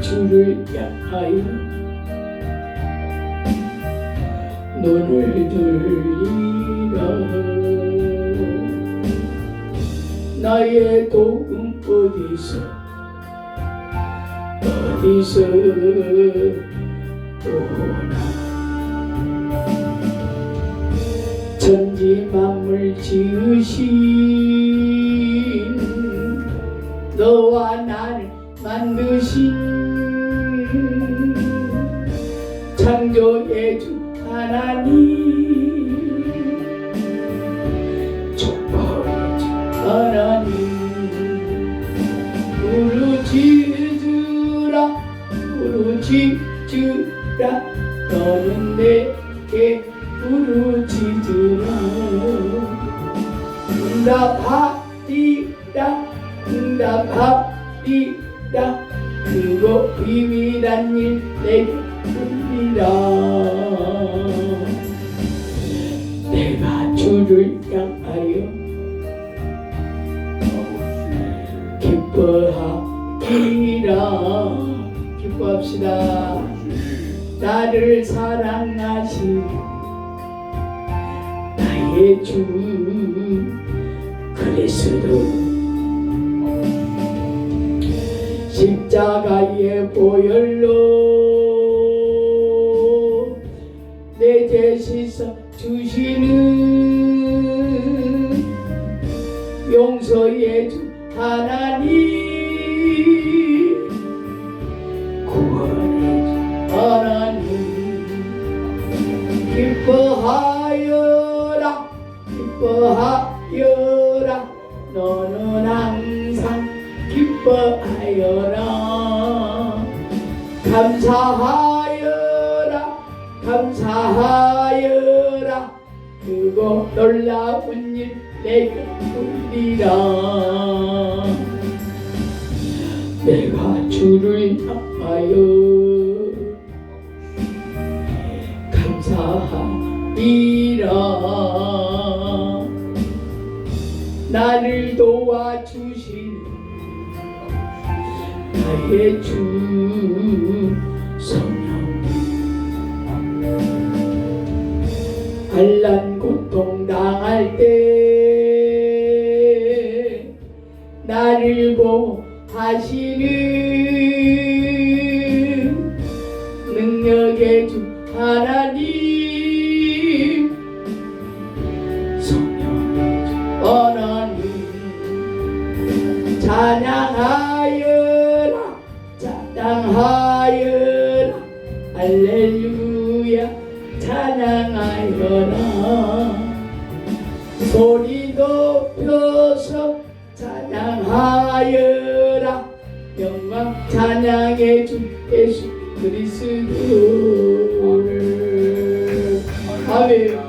주를 향하여 눈을 들리라. 나의 도움 어디서 어디서 오나. 천지 만물 지으신 너와 나를 만드신 하나님 하나님 부르짖으라 부르짖으라 너는 내게 부르짖으라. 응답하리라 응답하리라 그거 비밀한 일 내게 들리 주를 향하여 기뻐하리라 기뻐합시다. 나를 사랑하신 나의 주 그리스도. 십자가의 보혈로 내 죄 씻어 주시는 용서의 주 하나님. 구원의 주 하나님. 기뻐하여라 기뻐하여라. 너는 항상 기뻐하여라. 감사하여라 감사하여라. 그거 놀라운 일 내게 돌리라 내가 주를 향하여 감사하리라. 나를 도와주신 나의 주 성 령 한란 고통 당할 때 나를 보호하시는 능력의 주 하나님. 주 하나님 찬양하여라 찬양하여라. 할렐루야 찬양하여라. 소리 높여서 찬양하여라. 영광 찬양해 주 예수 그리스도를 아멘